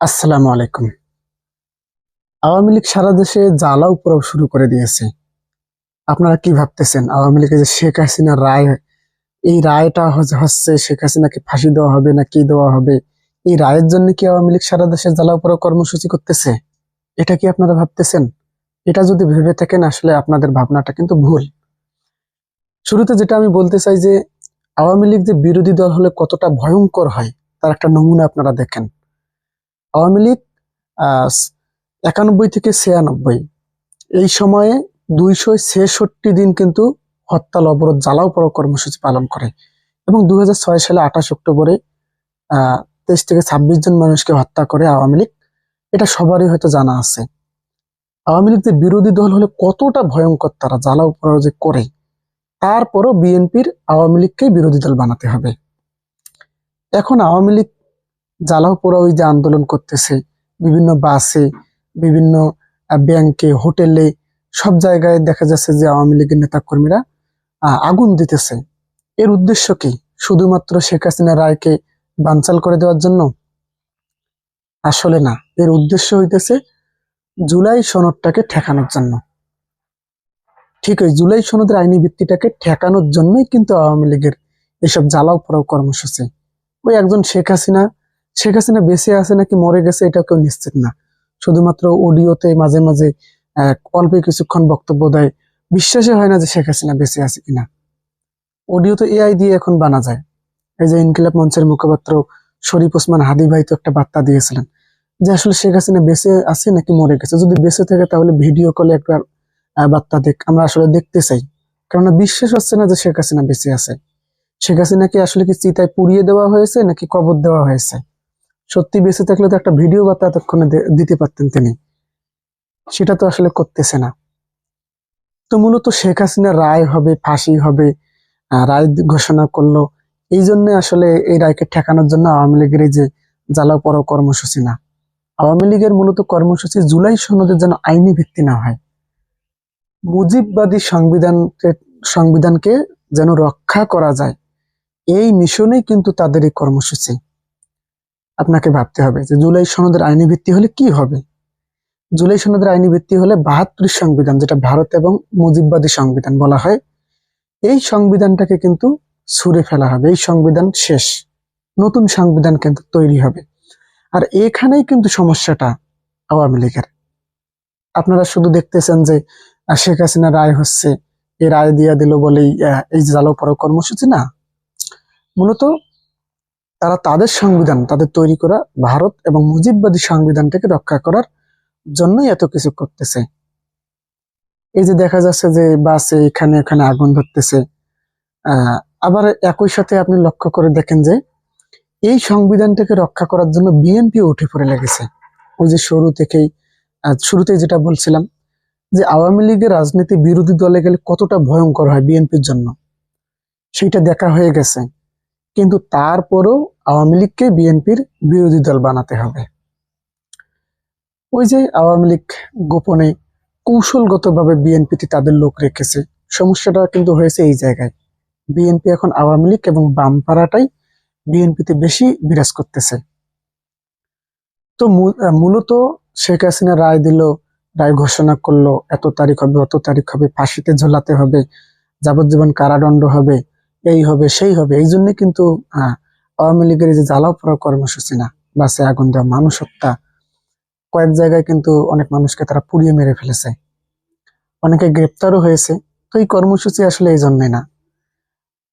আসসালামু আলাইকুম। আওয়ামী লীগ সারা দেশে জ্বালা উপরাও শুরু করে দিয়েছে। আপনারা কি ভাবতেছেন? আওয়ামী লীগের যে শেখ হাসিনা রায়, এই রায়টা হচ্ছে- শেখ হাসিনাকে ফাঁসি দেওয়া হবে না কি দেওয়া হবে? এই রায়ের জন্য কি আওয়ামী লীগ সারা দেশে জ্বালা উপরাও কর্মসূচি করতেছে? এটা কি আপনারা ভাবতেছেন? এটা যদি ভেবে থাকেন, আসলে আপনাদের ভাবনাটা কিন্তু ভুল। শুরুতে যেটা আমি বলতে চাই যে, আওয়ামী লীগ যে বিরোধী দল হলে কতটা ভয়ঙ্কর হয়, তার একটা নমুনা আপনারা দেখেন। আওয়ামী লীগ একানব্বই থেকে ছিয়ানব্বই। এই সময়ে দুইশো ছেষট্টি দিন কিন্তু হরতাল, অবরোধ, জ্বালাও পড়ো কর্মসূচি পালন করে এবং দুই হাজার ছয় সালে আঠাশ অক্টোবরে তেইশ থেকে ছাব্বিশ জন মানুষকে হত্যা করে আওয়ামী লীগ। এটা সবারই হয়তো জানা আছে। আওয়ামী লীগ যে বিরোধী দল হলে কতটা ভয়ঙ্কর তারা, জ্বালাও পড়ো যে করে, তারপরও বিএনপির আওয়ামী লীগকেই বিরোধী দল বানাতে হবে। এখন আওয়ামী লীগ জ্বালাও পোড়া ওই যে আন্দোলন করতেছে, বিভিন্ন বাসে, বিভিন্ন ব্যাংকে হোটেলে সব জায়গায় দেখা যাচ্ছে যে আওয়ামী লীগের নেতা কর্মীরা আগুন দিতেছে। এর উদ্দেশ্য কি? শুধুমাত্র শেখ হাসিনা রায়কে বানচাল করে দেওয়ার জন্য? আসলে না। এর উদ্দেশ্য হইতেছে জুলাই সনদটাকে ঠেকানোর জন্য। ঠিক ওই জুলাই সনদের আইনি ভিত্তিটাকে ঠেকানোর জন্যই কিন্তু আওয়ামী লীগের এসব জ্বালাও পোড়াও কর্মসূচি। ওই একজন শেখ হাসিনা শেখ হাসিনা বেঁচে আছে নাকি মরে গেছে, এটা কেউ নিশ্চিত না। শুধুমাত্র অডিওতে মাঝে মাঝে অল্প কিছুক্ষণ বক্তব্য দেয়, বিশ্বাসই হয় না যে শেখ হাসিনা বেঁচে আছে কিনা। অডিও তো এআই দিয়ে এখন বানা যায়। এই যে ইনকিলাব মঞ্চের মুখপাত্র শরীফ ওসমান হাদি ভাই তো একটা বার্তা দিয়েছিলেন যে আসলে শেখ হাসিনা বেঁচে আছে নাকি মরে গেছে। যদি বেঁচে থাকে তাহলে ভিডিও কলে একবার বার্তা দেখ, আমরা আসলে দেখতে চাই। কেননা বিশ্বাস হচ্ছে না যে শেখ হাসিনা বেঁচে আছে। শেখ হাসিনাকে আসলে কি চিতায় পুড়িয়ে দেওয়া হয়েছে নাকি কবর দেওয়া হয়েছে? সত্যি বেঁচে থাকলে তো একটা ভিডিও বার্তা এতক্ষণে দিতে পারতেন তিনি। সেটা তো আসলে করতেছে না। তো মূলত শেখ হাসিনা রায় হবে, ফাঁসি হবে রায় ঘোষণা করল। এই জন্য আসলে এই রায়কে ঠেকানোর জন্য আওয়ামী লীগের এই যে জ্বালাও পর কর্মসূচি না। আওয়ামী লীগের মূলত কর্মসূচি জুলাই সনদের যেন আইনি ভিত্তি না হয়। মুজিববাদী সংবিধানকে সংবিধানকে যেন রক্ষা করা যায়, এই মিশনেই কিন্তু তাদের এই কর্মসূচি। আপনাকে ভাবতে হবে যে জুলাই সনদের আইনি ভিত্তি হলে কি হবে? জুলাই সনদের আইনি ভিত্তি হলে বাহাত্তর সংবিধান, যেটা ভারত এবং মুজিববাদী সংবিধান বলা হয়, এই সংবিধানটাকে কিন্তু ছুঁড়ে ফেলা হবে, এই সংবিধান শেষ, নতুন সংবিধান কিন্তু তৈরি হবে। আর এখানেই কিন্তু সমস্যাটা আওয়ামী লীগের। আপনারা শুধু দেখতেছেন যে শেখ হাসিনা রায় হচ্ছে এই রায় দিয়া দিল বলেই এই জালো পড়ো কর্মসূচি না। মূলত তারা তাদের সংবিধান তাদের তৈরি করা ভারত এবং মুজিববাদী সংবিধানটাকে রক্ষা করার জন্যই এত কিছু করতেছে। এই যে দেখা যাচ্ছে যে বাসে এখানে এখানে আগুন ধরতেছে আবার একই সাথে আপনি লক্ষ্য করে দেখেন যে এই সংবিধানটাকে রক্ষা করার জন্য বিএনপি উঠে পড়ে লেগেছে। ওই যে শুরু থেকেই আহ, শুরুতেই যেটা বলছিলাম যে আওয়ামী লীগের রাজনীতি বিরোধী দলে গেলে কতটা ভয়ঙ্কর হয় বিএনপির জন্য সেইটা দেখা হয়ে গেছে। কিন্তু তারপরেও আওয়ামী লীগকে বিএনপির বিরোধী দল বানাতে হবে। ওই যে আওয়ামী লীগ গোপনে কৌশলগতভাবে বিএনপিতে তাদের লোক রেখেছে, সমস্যাটা কিন্তু হয়েছে এই জায়গায়। বিএনপি এখন আওয়ামী লীগ এবং বামপাড়াটাই বিএনপিতে বেশি বিরাজ করতেছে। তো মূলত শেখ হাসিনা রায় দিল, রায় ঘোষণা করল, এত তারিখ হবে, অত তারিখ হবে, ফাঁসিতে ঝোলাতে হবে, যাবজ্জীবন কারাদণ্ড হবে এই হবে, সেই হবে। এই জন্য কিন্তু আওয়ামী লীগের যে জ্বালাও পড়া কর্মসূচি না বাসে আগুন দেওয়া মানুষ হত্যা কয়েক জায়গায় কিন্তু অনেক মানুষকে তারা পুড়িয়ে মেরে ফেলেছে। অনেকে গ্রেপ্তারও হয়েছে। তো এই কর্মসূচি আসলে এই জন্যই না।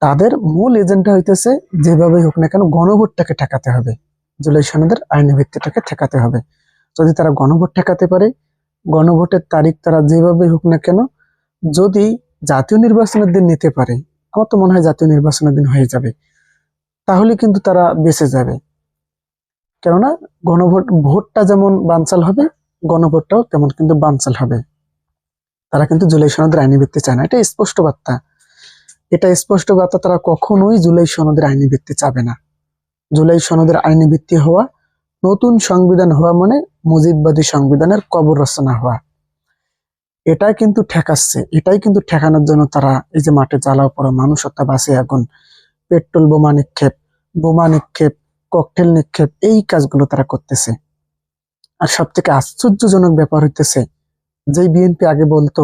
তাদের মূল এজেন্ডা হইতেছে যেভাবে হোক না কেন, গণভোটটাকে ঠেকাতে হবে। জুলাই সনদের আইনি ভিত্তিটাকে ঠেকাতে হবে। যদি তারা গণভোট ঠেকাতে পারে, গণভোটের তারিখ তারা যেভাবে হোক না কেন, যদি জাতীয় নির্বাচনের দিন নিতে পারে আমার তো মনে হয় জাতীয় নির্বাচনের দিন হয়ে যাবে। তাহলে কিন্তু তারা বেঁচে যাবে। কেননা গণভোট, ভোটটা যেমন বানচাল হবে, গণভোটটাও তেমন কিন্তু বানচাল হবে। তারা কিন্তু জুলাই সনদের আইনি ভিত্তি চায় না। এটা স্পষ্ট বার্তা। এটা স্পষ্ট বার্তা তারা কখনোই জুলাই সনদের আইনি ভিত্তি চাবে না। জুলাই সনদের আইনি ভিত্তি হওয়া, নতুন সংবিধান হওয়া মানে মুজিববাদী সংবিধানের কবর রচনা হওয়া। এটাই কিন্তু ঠেকাচ্ছে, এটাই কিন্তু ঠেকানোর জন্য তারা এই যে মাঠে জ্বালাও পড়া মানুষ হত্যা বাসে আগুন, পেট্রোল, বোমা নিক্ষেপ বোমা নিক্ষেপ, ককটেল নিক্ষেপ, এই কাজগুলো তারা করতেছে। আর সব থেকে আশ্চর্যজনক ব্যাপার হইতেছে, যেই বিএনপি আগে বলতো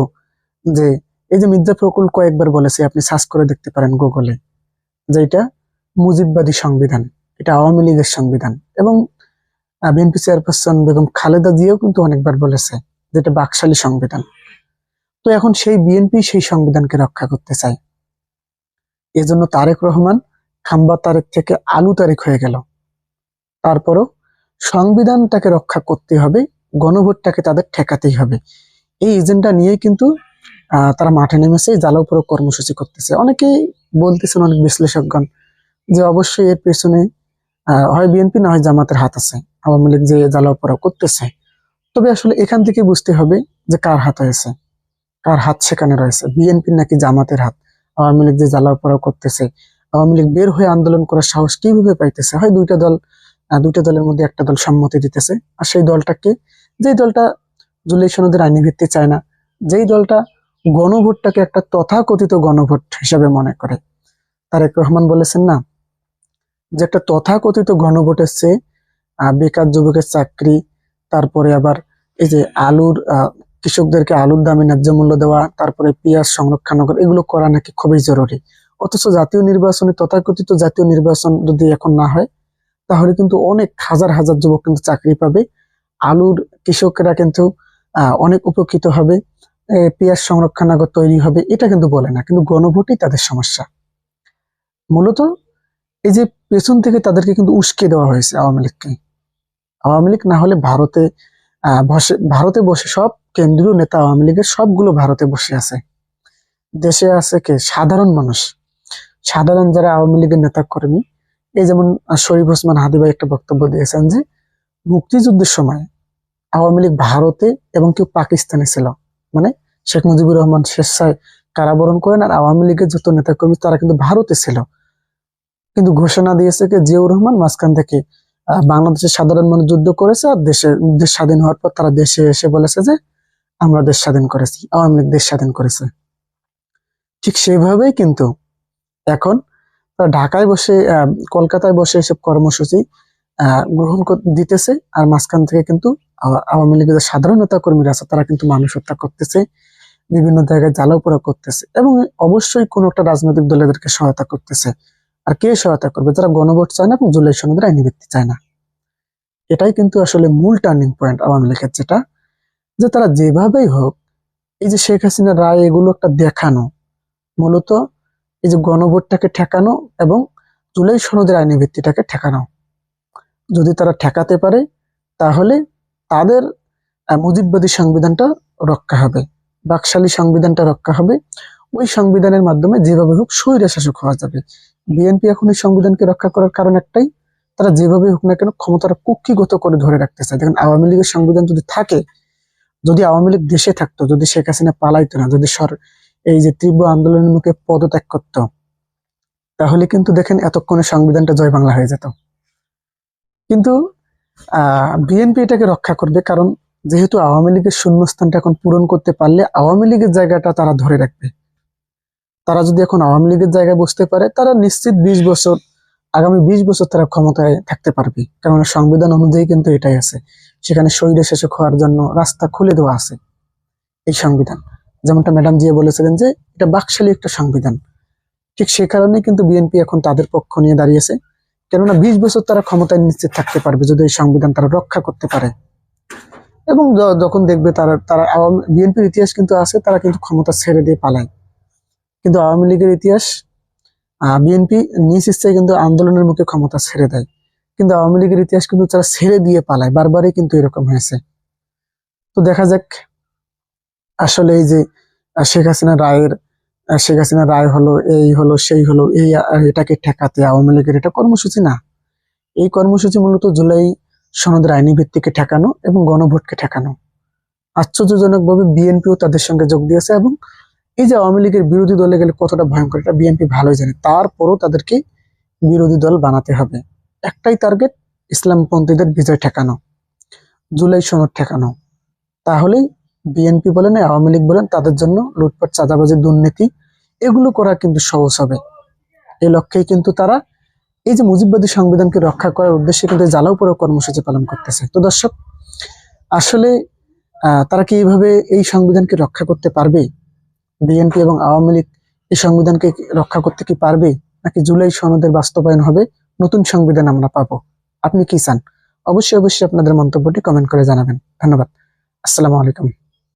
যে, এই যে মির্জা ফখরুল কয়েকবার বলেছে, আপনি সার্চ করে দেখতে পারেন গুগলে, যে এটা মুজিববাদী সংবিধান, এটা আওয়ামী লীগের সংবিধান। এবং বিএনপি চেয়ারপারসন বেগম খালেদা জিয়াও কিন্তু অনেকবার বলেছে যেটা বাকশালী সংবিধান। তো এখন সেই বিএনপি সেই সংবিধানকে রক্ষা করতে চায় এজন্য তারেক রহমান খাম্বা তারেক থেকে আলু তারেক হয়ে গেল। তারপরও সংবিধানটাকে রক্ষা করতে হবে, গণভোটটাকে তাদের ঠেকাতেই হবে। এই এজেন্ডা নিয়েই কিন্তু তারা মাঠে নেমেছে, জ্বালাও প্রয়োগ কর্মসূচি করতেছে। অনেকেই বলতেছেন, অনেক বিশ্লেষকগণ, যে অবশ্যই এর পেছনে হয় বিএনপি না হয় জামাতের হাত আছে। আওয়ামী লীগ যে জ্বালাও প্রয়োগ করতেছে। তবে আসলে এখান থেকে বুঝতে হবে যে কার হাত হয়েছে। কার হাত সেখানে রয়েছে? বিএনপির নাকি জামাতের হাত? আওয়ামী লীগ যে জ্বালাও প্রয়োগ করতেছে, আওয়ামী লীগ বের হয়ে আন্দোলন করার সাহস কীভাবে পাইতেছে? হয় দুইটা দল দুইটা দলের মধ্যে একটা দল সম্মতি দিতেছে, আর সেই দলটাকে যেই দলটা জুলাই সনদের আইনি ভিত্তি চায় না, যেই দলটা গণভোটটাকে একটা তথাকথিত গণভোট হিসাবে মনে করে। তারেক রহমান বলেছেন না, যে একটা তথাকথিত গণভোটের চেয়ে বেকার যুবকের চাকরি, তারপরে আবার এই যে আলুর কৃষকদেরকে আলুর দামে ন্যায্য মূল্য দেওয়া, তারপরে পেঁয়াজ সংরক্ষণ করা, এগুলো করা নাকি খুবই জরুরি। অথচ জাতীয় নির্বাচনে, তথাকথিত জাতীয় নির্বাচন যদি এখন না হয়, তাহলে কিন্তু অনেক হাজার হাজার যুবক কিন্তু চাকরি পাবে। আলুর কৃষকেরা কিন্তু অনেক উপকৃত হবে। পেঁয়াজ সংরক্ষণাগার তৈরি হবে, এটা কিন্তু বলে না, কিন্তু গণভোটই তাদের সমস্যা। মূলত এই যে পেছন থেকে তাদেরকে কিন্তু উস্কে দেওয়া হয়েছে আওয়ামী লীগকে। আওয়ামী লীগ না হলে ভারতে বসে ভারতে বসে সব কেন্দ্রীয় নেতা আওয়ামী লীগের সবগুলো ভারতে বসে আছে। দেশে আছে কে? সাধারণ মানুষ। সাধারণ যারা আওয়ামী লীগের নেতা কর্মী এই যেমন শরীফ ওসমান হাদি ভাই একটা বক্তব্য দিয়েছেন যে, মুক্তিযুদ্ধের সময় আওয়ামী লীগ ভারতে এবং কেউ পাকিস্তানে ছিল। মানে শেখ মুজিবুর রহমান স্বেচ্ছায় কারাবরণ করেন আর আওয়ামী লীগের যত নেতাকর্মী, তারা কিন্তু ভারতে ছিল। কিন্তু ঘোষণা দিয়েছে কি? জিয়াউর রহমান মাঝখান থেকে বাংলাদেশের সাধারণ মানুষ যুদ্ধ করেছে আর দেশে, দেশ স্বাধীন হওয়ার পর তারা দেশে এসে বলেছে যে আমরা দেশ স্বাধীন করেছি, আওয়ামী লীগ দেশ স্বাধীন করেছে। ঠিক সেভাবেই কিন্তু এখন তারা ঢাকায় বসে কলকাতায় বসে এসব কর্মসূচি গ্রহণ দিতেছে আর মাঝখান থেকে কিন্তু আওয়ামী লীগের সাধারণ নেতা কর্মীরা আছে, তারা কিন্তু মানুষ হত্যা করতেছে, বিভিন্ন জায়গায় জ্বালাও পোড়া করতেছে এবং অবশ্যই কোন একটা রাজনৈতিক দল এদেরকে সহায়তা করতেছে। আর কে সহায়তা করবে? যারা গণভোট চায় না এবং জুলাই সনদের আইনি ভিত্তি চায় না। এটাই কিন্তু আসলে মূল টার্নিং পয়েন্ট আওয়ামী লীগের যেটা। যে তারা যেভাবেই হোক, এই যে শেখ হাসিনার রায় এগুলো একটা দেখানো, মূলত এই যে গণভোটটাকে ঠেকানো এবং জুলাই সনদের আইনি ভিত্তিটাকে ঠেকানো। যদি তারা ঠেকাতে পারে, তাহলে তাদের মুজিববাদী সংবিধানটা রক্ষা হবে, বাকশালী সংবিধানটা রক্ষা হবে। ওই সংবিধানের মাধ্যমে যেভাবে হোক স্বৈরা শাসক হওয়া যাবে। বিএনপি এখন এই সংবিধানকে রক্ষা করার কারণ একটাই, তারা যেভাবে হোক না কেন ক্ষমতাটা কুক্ষিগত করে ধরে রাখতে চায়। দেখেন, আওয়ামী লীগের সংবিধান যদি থাকে যদি আওয়ামী লীগ দেশে থাকতো, যদি শেখ হাসিনা পালাইতো না, যদি সর, এই যে তীব্র আন্দোলনের মুখে পদত্যাগ করতো, তাহলে কিন্তু দেখেন এতক্ষণে সংবিধানটা জয় বাংলা হয়ে যেত। কিন্তু বিএনপি এটাকে রক্ষা করবে কারণ যেহেতু আওয়ামী লীগের শূন্যস্থানটা এখন পূরণ করতে পারলে আওয়ামী লীগের জায়গাটা তারা ধরে রাখবে। তারা যদি এখন আওয়ামী লীগের জায়গায় বসতে পারে, তারা নিশ্চিত বিশ বছর, আগামী বিশ বছর তারা ক্ষমতায় থাকতে পারবে। কারণ সংবিধান অনুযায়ী কিন্তু এটাই আছে। সেখানে শরীরে শাসক হওয়ার জন্য রাস্তা খুলে দেওয়া আছে এই সংবিধান। যেমনটা ম্যাডাম জিয়া বলেছিলেন যে এটা বাকশালী একটা সংবিধান। ঠিক সে কারণে কিন্তু বিএনপি এখন তাদের পক্ষ নিয়ে দাঁড়িয়েছে। কেননা বিশ বছর তারা ক্ষমতায় নিশ্চিত থাকতে পারবে যদি এই সংবিধান তারা রক্ষা করতে পারে। এবং যখন দেখবে তারা তারা আওয়ামী, বিএনপির ইতিহাস কিন্তু আছে, তারা কিন্তু ক্ষমতা ছেড়ে দিয়ে পালায়। কিন্তু আওয়ামী লীগের ইতিহাস বিএনপি নিজ ইচ্ছায় কিন্তু আন্দোলনের মুখে ক্ষমতা ছেড়ে দেয়। কিন্তু আওয়ামী লীগের ইতিহাস কিন্তু তারা ছেড়ে দিয়ে পালায়, বারবারই কিন্তু এরকম হয়েছে। তো দেখা যাক, আসলে এই যে শেখ হাসিনা রায়ের শেখ হাসিনা রায় হলো, এই হলো, সেই হলো, এই এটাকে ঠেকাতে আওয়ামী লীগের এটা কর্মসূচি না। এই কর্মসূচি মূলত জুলাই সনদের আইনি ভিত্তিকে ঠেকানো এবং গণভোটকে ঠেকানো। আশ্চর্যজনকভাবে বিএনপিও তাদের সঙ্গে যোগ দিয়েছে এবং এই যে আওয়ামী লীগের বিরোধী দলে গেলে কতটা ভয়ঙ্কর, এটা বিএনপি ভালোই জানে। তারপরও তাদেরকে বিরোধী দল বানাতে হবে। একটাই টার্গেট ইসলামপন্থীদের বিজয় ঠেকানো, জুলাই সনদ ঠেকানো। তাহলেই বিএনপি বলেন, আওয়ামী লীগ বলেন, তাদের জন্য লুটপাট, চাঁদাবাজি, দুর্নীতি, এগুলো করা কিন্তু সহজ হবে। এই লক্ষ্যেই কিন্তু তারা এই যে মুজিববাদী সংবিধানকে রক্ষা করার উদ্দেশ্যে কিন্তু জ্বালাও পড়া কর্মসূচি পালন করতেছে। তো দর্শক, আসলে তারা কি এইভাবে এই সংবিধানকে রক্ষা করতে পারবে? বিএনপি এবং আওয়ামী লীগ এই সংবিধানকে রক্ষা করতে কি পারবে? নাকি জুলাই সনদের বাস্তবায়ন হবে? নতুন সংবিধান আমরা পাবো। আপনি কি চান? অবশ্যই অবশ্যই আপনাদের মন্তব্যটি কমেন্ট করে জানাবেন। ধন্যবাদ। আসসালামু আলাইকুম।